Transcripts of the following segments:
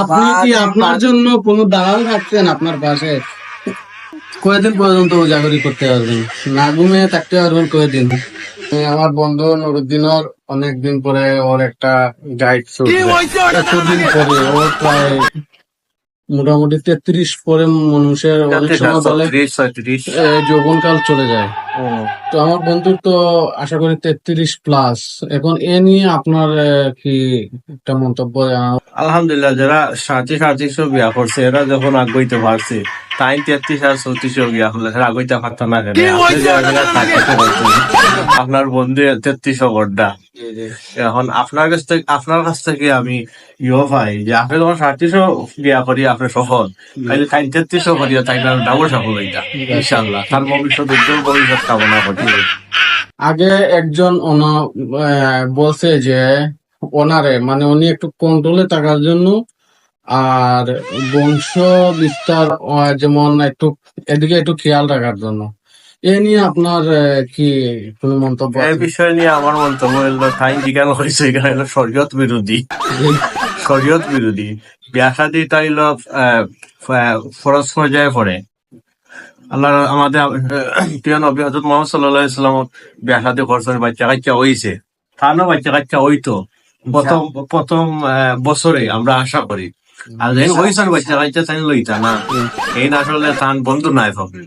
আপনি কি আপনার জন্য কোনো দালাল রাখছেন আপনার পাশে? কয়দিন পর্যন্ত উজাগরি করতে পারবেন? না ঘুমিয়ে থাকতে পারবেন কয়েকদিন আমার বন্ধু নুরুদ্দিনের অনেকদিন পরে ওর একটা গাইড শুরু পরে ওর প্রায় মোটামুটি তেত্রিশ পরে মানুষের অনেক সময় বলে যৌবনকাল চলে যায়। তো আমার বন্ধুর তো আশা করি তেত্রিশ প্লাস এখন এ নিয়ে আপনার কি একটা মন্তব্য? আলহামদুলিল্লাহ যারা সাঁত্রিশ সাঁত্রিশশো বিয়া করছে এরা যখন আগাইতে পারছে তাই তেত্রিশ আর চৌত্রিশশো বিয়া করলে সেটা আগাইতে পারতো না আপনার বন্ধু তেত্রিশ গড্ডা এখন আপনার কাছ থেকে, আপনার কাছ থেকে আমি ইয়ে পাই যে আপনি যখন বিয়া করি, আপনি সফল। তাই তেত্রিশশো করিয়া তাই ডাবল সফল ইনশাল্লাহ তার ভবিষ্যৎ, উজ্জ্বল ভবিষ্যৎ কামনা করি। আগে একজন ওনা বলছে যে ওনারে মানে উনি একটু কন্ট্রোলে থাকার জন্য আর বংশ বিস্তার যেমন একটু, এদিকে একটু খেয়াল রাখার জন্য। এ নিয়ে আপনার কি কোনো মন্তব্য এই বিষয় নিয়ে আমার মন্তব্য হলো তাই জিজ্ঞাসা হয়েছে এখানে হলো শরীয়ত বিরোধী। শরীয়ত বিরোধী। বিয়া শাদী তাই হলো ফরজ পর্যায়ে পড়ে। আল্লাহ আমাদের প্রিয় নবী হজরত মোহাম্মদ সাল্লাহ ইসলাম বিয়া শাদী করছেন বাচ্চা কাচ্চা হইছে। তারও বাচ্চা কাচ্চা হইতো। প্রথম প্রথম বছরে আমরা আশা করি। আর বাচ্চা তাই লইতা না এই আসলে তান বন্ধু নাই হবে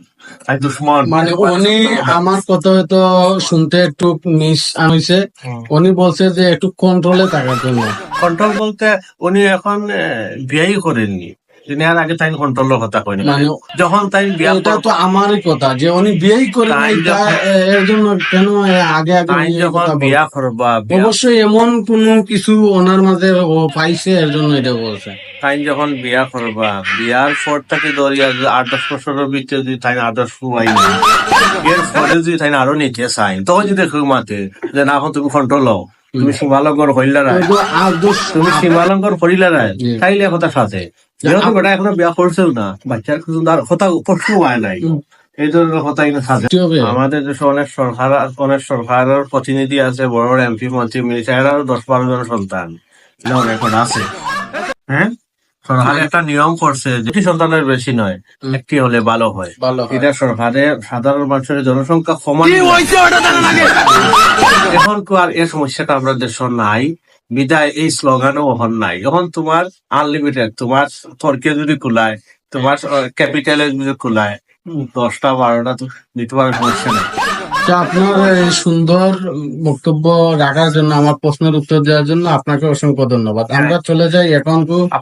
তাই দুশ্মন। মানে উনি আমার কথা হয়তো শুনতে একটু মিস আনিছে উনি বলছে যে একটু কন্ট্রোলে থাকার জন্য কন্ট্রোল বলতে উনি এখন বিয়াই করেননি তিনি আর আগে তাই কন্ট্রোলের কথা কইনি মানে যখন তাই বিয়া এটা তো আমারই কথা যে উনি বিয়েই করে নাই এর জন্য কেন আগে আগে যখন বিয়া করবা অবশ্যই এমন কোনো কিছু ওনার মাঝে পাইছে এর জন্য এটা বলছে। তাই যখন বিয়া করবা বিয়ার পর থেকে ধরিয়া আট দশ বছরের ভিতরে যদি তাই আদর্শ পাই এর পরে যদি তাই আরও নিতে চাই তখন যদি মাতে যে না এখন তুমি কন্ট্রোল হও তুমি সীমালঙ্ঘন হইলা রায় কিন্তু আদর্শ তুমি সীমালঙ্ঘন করিলা রায়। তাইলে কথা সাথে। যেহেতু বেটা এখনও বিয়া করছেও না বাচ্চার কিছু তার কথা প্রশ্ন হয় নাই। এই ধরনের কথা কিন্তু সাথে কি হবে আমাদের দেশে অনেক সরকার অনেক সরকারের প্রতিনিধি আছে বড় বড় এমপি মন্ত্রী মিনিস্টার দশ বারো জন সন্তান। এটা অনেক আছে। হ্যাঁ সরকার একটা নিয়ম করছে যে সন্তানের বেশি নয় একটি হলে ভালো হয়। এটা সরকারে সাধারণ মানুষের জনসংখ্যা সমান এখন তো আর এই সমস্যাটা আমরা দেশ নাই। বিদায় এই স্লোগানও হন নাই। এখন তোমার আনলিমিটেড তোমার তর্কে যদি খোলায় তোমার ক্যাপিটালে যদি খোলায় দশটা বারোটা তো নিতে পারার সমস্যা নেই। আপনার এই সুন্দর বক্তব্য রাখার জন্য আমার প্রশ্নের উত্তর দেওয়ার জন্য আপনাকে অসংখ্য ধন্যবাদ। আমরা চলে যাই এখন